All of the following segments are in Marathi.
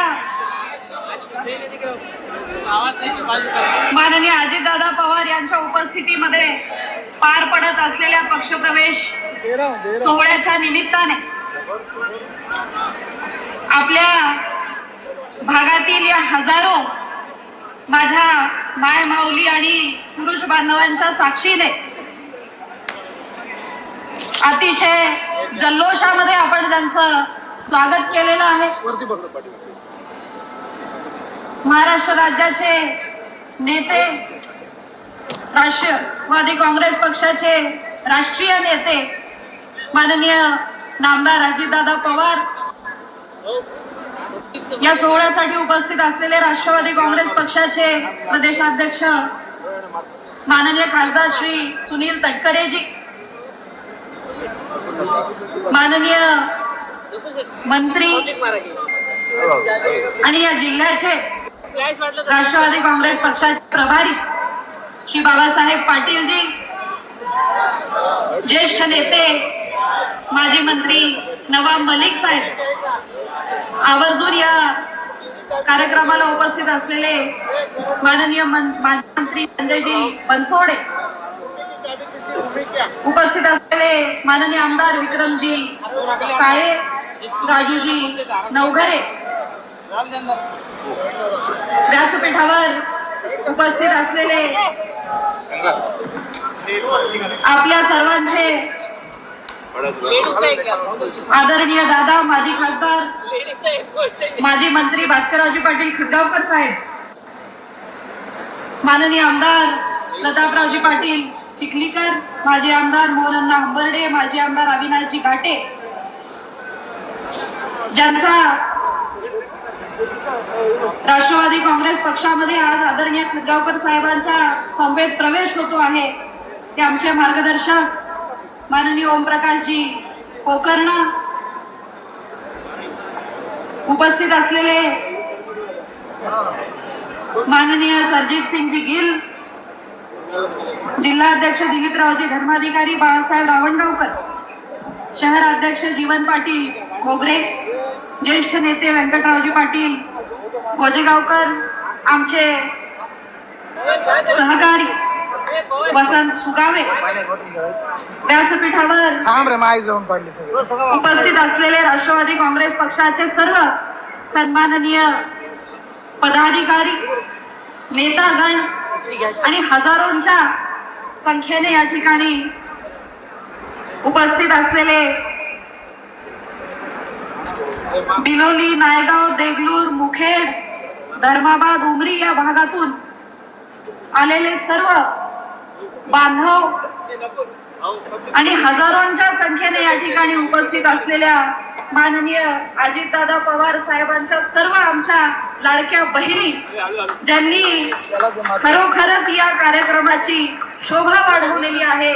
पक्षाच्या माननीय अजितदादा पवार यांच्या उपस्थितीमध्ये पार पडत असलेल्या पक्षप्रवेश सोहळ्याच्या निमित्ताने आपल्या भागातील या हजारो माझ्या माय माऊली आणि पुरुष बांधवांच्या साक्षीने अतिशय जल्लोषामध्ये आपण त्यांचं स्वागत केलेलं आहे. वरती महाराष्ट्र राज्याचे नेते राष्ट्रवादी काँग्रेस पक्षाचे राष्ट्रीय नेते माननीय नामदार अजितदादा पवार या सोहळ्यासाठी उपस्थित असलेले राष्ट्रवादी काँग्रेस पक्षाचे प्रदेशाध्यक्ष माननीय खासदार श्री सुनील तटकरेजी माननीय मंत्री आणि या जिल्ह्याचे राष्ट्रवादी काँग्रेस पक्षाचे प्रभारी श्री बाबासाहेब पाटीलजी ज्येष्ठ नेते माजी मंत्री नवाब मलिक साहेब आवर्जून या कार्यक्रमाला उपस्थित असलेले माननीय मन- माजी मंत्री संजयजी बनसोडे उपस्थित असलेले माननीय आमदार विक्रमजी काळे राजूजी नवघरे व्यासपीठावर उपस्थित असलेले आपल्या सर्वांचे आदरणीय दादा माजी खासदार माजी मंत्री भास्कररावजी पाटील खड्गावकर साहेब माननीय आमदार प्रतापरावजी पाटील चिखलीकर माजी आमदार मोहनअण्णा हंबर्डे माजी आमदार अविनाशजी घाटे ज्यांचा राष्ट्रवादी काँग्रेस पक्षामध्ये आज आदरणीय खतगावकर साहेबांच्या संवेद प्रवेश होतो आहे. ते आमचे मार्गदर्शक माननीय ओमप्रकाशजी पोकर्ण उपस्थित असलेले माननीय सरजित सिंगजी गिल जिल्हाध्यक्ष दिलीपरावजी धर्माधिकारी बाळासाहेब रावणगावकर शहर अध्यक्ष जीवन पाटील घोगरे ज्येष्ठ नेते व्यंकटरावजी पाटील गोजेगावकर आमचे सहकारी वसंत सुगावे व्यासपीठावर उपस्थित असलेले राष्ट्रवादी काँग्रेस पक्षाचे सर्व सन्माननीय पदाधिकारी नेतागण आणि हजारोंच्या संख्येने या ठिकाणी उपस्थित असलेले बिलोली नायगाव देगलूर मुखेड धर्माबाद उमरी या भागातून आलेले सर्व बांधव आणि हजारोंच्या संख्येने या ठिकाणी उपस्थित असलेल्या माननीय अजितदादा पवार साहेबांच्या सर्व आमच्या लाडक्या बहिणी ज्यांनी खरोखरच या कार्यक्रमाची शोभा वाढवलेली आहे.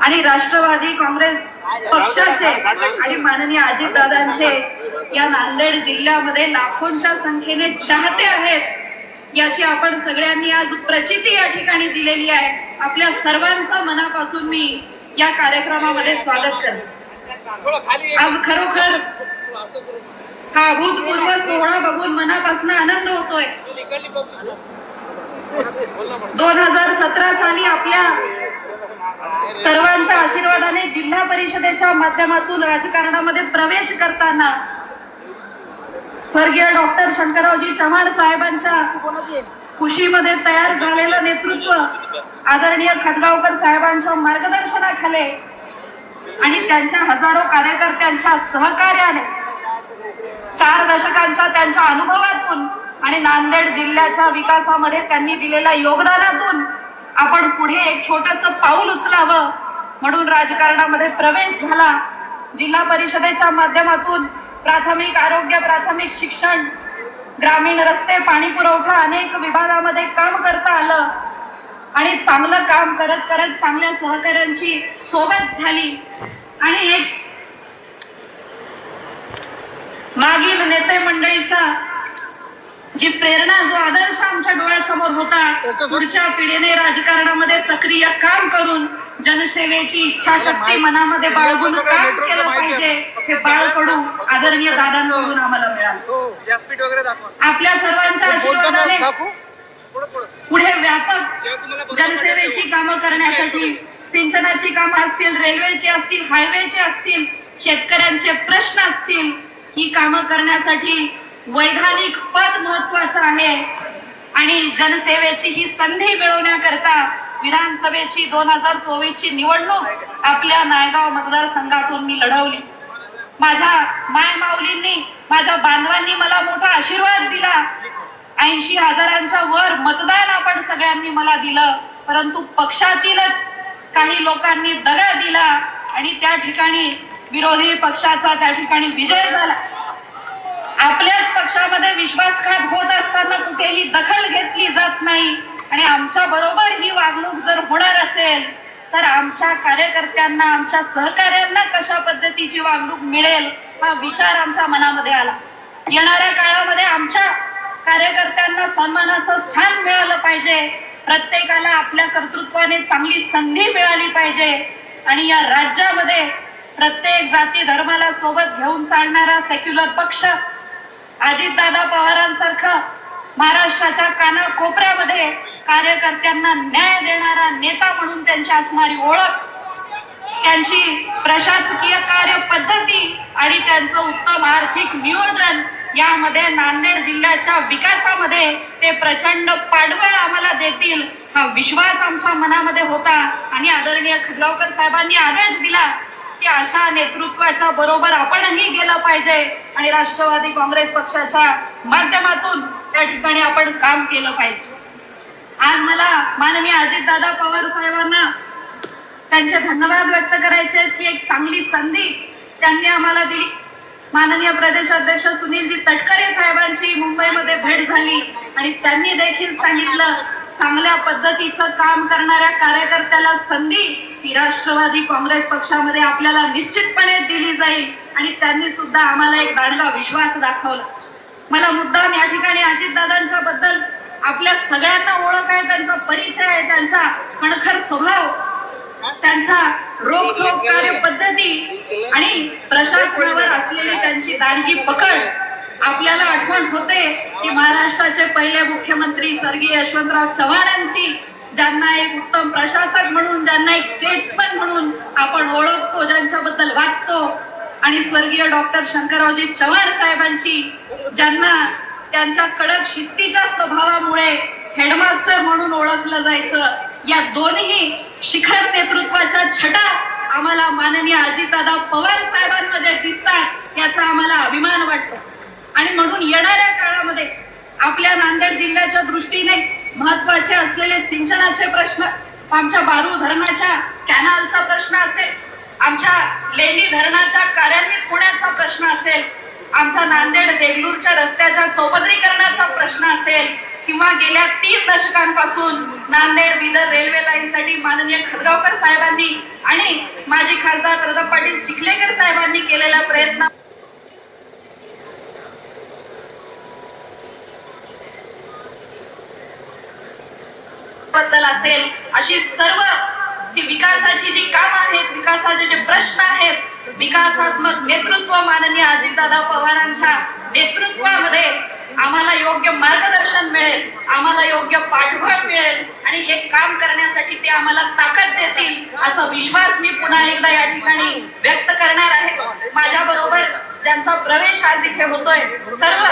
आणि राष्ट्रवादी काँग्रेस पक्षाचे आणि माननीय अजितदादांचे या नांदेड जिल्ह्यामध्ये लाखोंच्या संख्येने चाहते आहेत याची आपण सगळ्यांनी आज प्रचिती या ठिकाणी दिलेली आहे. आपल्या सर्वांचं मनापासून मी या कार्यक्रमामध्ये स्वागत करते. आज खरोखर हा अभूतपूर्व सोहळा बघून मनापासून आनंद होतोय. दोन हजार सतरा साली आपल्या सर्वांच्या आशीर्वादाने जिल्हा परिषदेच्या माध्यमातून राजकारणामध्ये प्रवेश करताना स्वर्गीय डॉक्टर शंकररावजी चव्हाण साहेबांच्या कुशीमध्ये तयार झालेलं नेतृत्व आदरणीय खटगावकर साहेबांच्या मार्गदर्शनाखाले आणि त्यांच्या हजारो कार्यकर्त्यांच्या सहकार्याने चार दशकांच्या त्यांच्या अनुभवातून आणि नांदेड जिल्ह्याच्या विकासामध्ये त्यांनी दिलेल्या योगदानातून आपण पुढे एक छोटस पाऊल उचलावं म्हणून राजकारणामध्ये प्रवेश झाला. जिल्हा परिषदेच्या माध्यमातून प्राथमिक आरोग्य प्राथमिक शिक्षण ग्रामीण रस्ते पाणी पुरवठा अनेक विभागामध्ये काम करता आलं आणि चांगलं काम करत करत चांगल्या सहकाऱ्यांची सोबत झाली आणि एक मागील नेते मंडळीचा जी प्रेरणा जो आदर्श आमच्या डोळ्यासमोर होता. पुढच्या पिढीने राजकारणामध्ये सक्रिय काम करून जनसेवेची इच्छाशक्ती मनामध्ये बाळगून काम केलं पाहिजे. हे बाळकडू आदरणीय दादांकडून आम्हाला मिळालं. हो. व्यासपीठ वगैरे दाखवा. आपल्या सर्वांच्या आशीर्वादाने पुढं व्यापक जनसेवेची कामं करण्यासाठी सिंचनाची कामं असतील रेल्वेची असतील हायवेचे असतील शेतकऱ्यांचे प्रश्न असतील ही कामं करण्यासाठी वैधानिक पद महत्वाचं आहे. आणि जनसेवेची ही संधी मिळवण्याकरता विधानसभेची दोन हजार चोवीस ची निवडणूक आपल्या नायगाव मतदारसंघातून मी लढवली. माझ्या माय माऊलींनी माझ्या बांधवांनी मला मोठा आशीर्वाद दिला. ऐंशी हजारांच्या वर मतदान आपण सगळ्यांनी मला दिलं. परंतु पक्षातीलच काही लोकांनी दगा दिला आणि त्या ठिकाणी विरोधी पक्षाचा त्या ठिकाणी विजय झाला. आपल्याच पक्षामध्ये विश्वासघात होत असताना कुठेही दखल घेतली जात नाही. आणि आमच्या बरोबर ही वागणूक जर होणार असेल तर आमच्या कार्यकर्त्यांना आमच्या सहकाऱ्यांना कशा पद्धतीची वागणूक मिळेल हा विचार आमच्या मनामध्ये आला. येणाऱ्या काळामध्ये आमच्या कार्यकर्त्यांना सन्मानाचं स्थान मिळालं पाहिजे. प्रत्येकाला आपल्या कर्तृत्वाने चांगली संधी मिळाली पाहिजे. आणि या राज्यामध्ये प्रत्येक जाती धर्माला सोबत घेऊन चालणारा सेक्युलर पक्ष अजितदादा पवारांसारखं महाराष्ट्राच्या कानाकोपऱ्यामध्ये कार्यकर्त्यांना न्याय देणारा नेता म्हणून त्यांची असणारी ओळख त्यांची प्रशासकीय कार्य पद्धती आणि त्यांचं उत्तम आर्थिक नियोजन यामध्ये नांदेड जिल्ह्याच्या विकासामध्ये ते प्रचंड पाठबळ आम्हाला देतील हा विश्वास आमच्या मनामध्ये होता आणि आदरणीय खडगावकर साहेबांनी आदेश दिला की अशा नेतृत्वाच्या बरोबर आपणही गेलं पाहिजे आणि राष्ट्रवादी काँग्रेस पक्षाच्या माध्यमातून त्या ठिकाणी आपण काम केलं पाहिजे. आज मला माननीय अजितदादा पवार साहेबांना त्यांचे धन्यवाद व्यक्त करायचे आहेत. की एक चांगली संधी त्यांनी आम्हाला दिली. माननीय प्रदेशाध्यक्ष सुनीलजी तटकरे साहेबांची मुंबईमध्ये भेट झाली आणि त्यांनी देखील सांगितलं चांगल्या पद्धतीचं काम करणाऱ्या कार्यकर्त्याला संधी ही राष्ट्रवादी काँग्रेस पक्षामध्ये आपल्याला निश्चितपणे दिली जाईल आणि त्यांनी सुद्धा आम्हाला एक दांडगा विश्वास दाखवला. मला मुद्दाम या ठिकाणी अजितदादांच्या बद्दल आपल्या सगळ्यांना ओळख आहे त्यांचा परिचय आहे त्यांचा खणखर स्वभाव त्यांचा रोखोक कार्य पद्धती आणि प्रशासनावर असलेली त्यांची दांडगी पकड. आपल्याला आठवण होते की महाराष्ट्राचे पहिले मुख्यमंत्री स्वर्गीय यशवंतराव चव्हाणांची ज्यांना एक उत्तम प्रशासक म्हणून ज्यांना एक स्टेट्समन म्हणून आपण ओळखतो ज्यांच्याबद्दल वाचतो. आणि स्वर्गीय डॉक्टर शंकररावजी चव्हाण साहेबांची ज्यांना त्यांच्या कडक शिस्तीच्या स्वभावामुळे हेडमास्टर म्हणून ओळखलं जायचं. या दोन्ही शिखर नेतृत्वाच्या छटा आम्हाला माननीय अजितदादा पवार साहेबांमध्ये दिसतात याचा आम्हाला अभिमान वाटतो. आणि म्हणून येणाऱ्या काळामध्ये आपल्या नांदेड जिल्ह्याच्या दृष्टीने महत्त्वाचे असलेले सिंचनाचे प्रश्न आमच्या बारू धरणाच्या कॅनालचा प्रश्न असेल आमच्या लेणी धरणाच्या कार्यान्वित होण्याचा प्रश्न असेल आमचा नांदेड देगलूरच्या रस्त्याच्या चौपदरीकरणाचा प्रश्न असेल किंवा गेल्या तीन दशकांपासून नांदेड बिदर रेल्वे लाईनसाठी माननीय खदगावकर साहेबांनी आणि माजी खासदार प्रताप पाटील चिखलेकर साहेबांनी केलेला प्रयत्नबद्दल असेल अशी सर्व ही विकासाची जी काम आहेत विकासाचे जे प्रश्न आहेत विकासात्मक नेतृत्व माननीय अजितदादा पवारांच्या नेतृत्वामध्ये आम्हाला योग्य मार्गदर्शन मिळेल आम्हाला योग्य पाठबळ मिळेल आणि हे काम करण्यासाठी ते आम्हाला ताकद देतील असा विश्वास मी पुन्हा एकदा या ठिकाणी व्यक्त करणार आहे. माझ्या बरोबर ज्यांचा प्रवेश आज इथे होतोय सर्व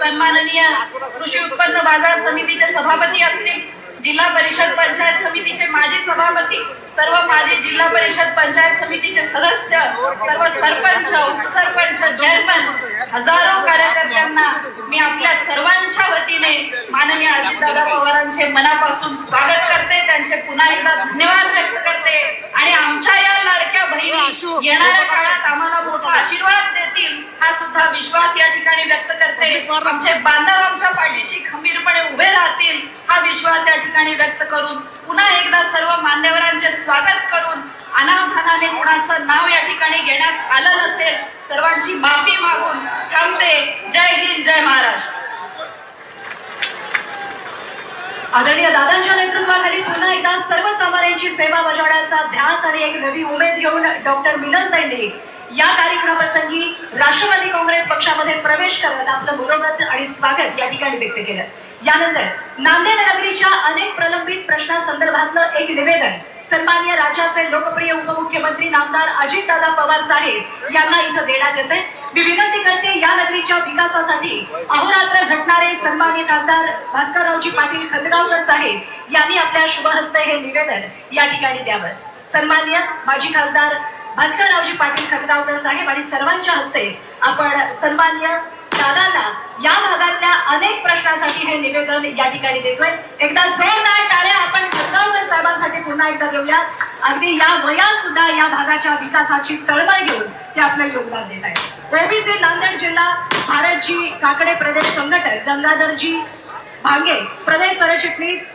सन्माननीय कृषी उत्पन्न बाजार समितीचे सभापती असतील जिल्हा परिषद पंचायत समितीचे माजी सभापती सर्व माजी जिल्हा परिषद पंचायत समितीचे सदस्य सर्व सरपंच उपसरपंच चेअरमन हजारो कार्यकर्त्यांना मी आपल्या सर्वांच्या वतीने माननीय अजितदादा पवारांचे मनापासून स्वागत करते. त्यांचे पुन्हा एकदा धन्यवाद व्यक्त करते. आणि आमच्या या लाडक्या बहिणी येणाऱ्या काळात आम्हाला मोठा आशीर्वाद देतील हा सुद्धा विश्वास या ठिकाणी व्यक्त करते. आमचे बांधव आमच्या पाठीशी खंबीरपणे उभे राहतील हा विश्वास या ठिकाणी व्यक्त करून पुन्हा एकदा सर्व मान्यवरांचे स्वागत करून अनावधानाने कोणाचं नाव या ठिकाणी घेण्यात आलं नसेल सर्वांची माफी मागून थांबते. जय हिंद जय महाराष्ट्र. आदरणीय दादांच्या नेतृत्वाखाली पुन्हा एकदा सर्वसामान्यांची सेवा बजावण्याचा ध्यास आणि एक नवी उमेद घेऊन डॉक्टर मिलन यांनी या कार्यक्रमाप्रसंगी राष्ट्रवादी काँग्रेस पक्षामध्ये प्रवेश करत आपलं मनोगत आणि स्वागत या ठिकाणी व्यक्त केलं. यानंतर नांदेड नगरीच्या अनेक प्रलंबित प्रश्नासंदर्भातलं एक निवेदन सन्मान्य राज्याचे लोकप्रिय उपमुख्यमंत्री नामदार अजितदादा पवार साहेब यांना इथं देण्यात येते मी विनंती करते या नगरीच्या विकासासाठी अहोरात्र झटणारे सन्मान्य खासदार भास्कररावजी पाटील खतगावकर साहेब यांनी आपल्या शुभहस्ते हे निवेदन या ठिकाणी द्यावं. सन्मान्य माजी खासदार भास्कररावजी पाटील खतगावकर साहेब आणि सर्वांच्या हस्ते आपण सन्मान्य दादांना या भागातल्या अनेक प्रश्नासाठी हे निवेदन या ठिकाणी देतोय. एकदा जोरदार टाळ्या आपण खतावर साहेबांसाठी पुन्हा एकदा देऊया. अगदी या वयात सुद्धा या भागाच्या विकासाची तळमळ घेऊन ते आपलं योगदान देत आहेत. ओबीसी नांदेड जिल्हा भारतजी काकडे प्रदेश संघटक गंगाधरजी भांगे प्रदेश सरचिटणीस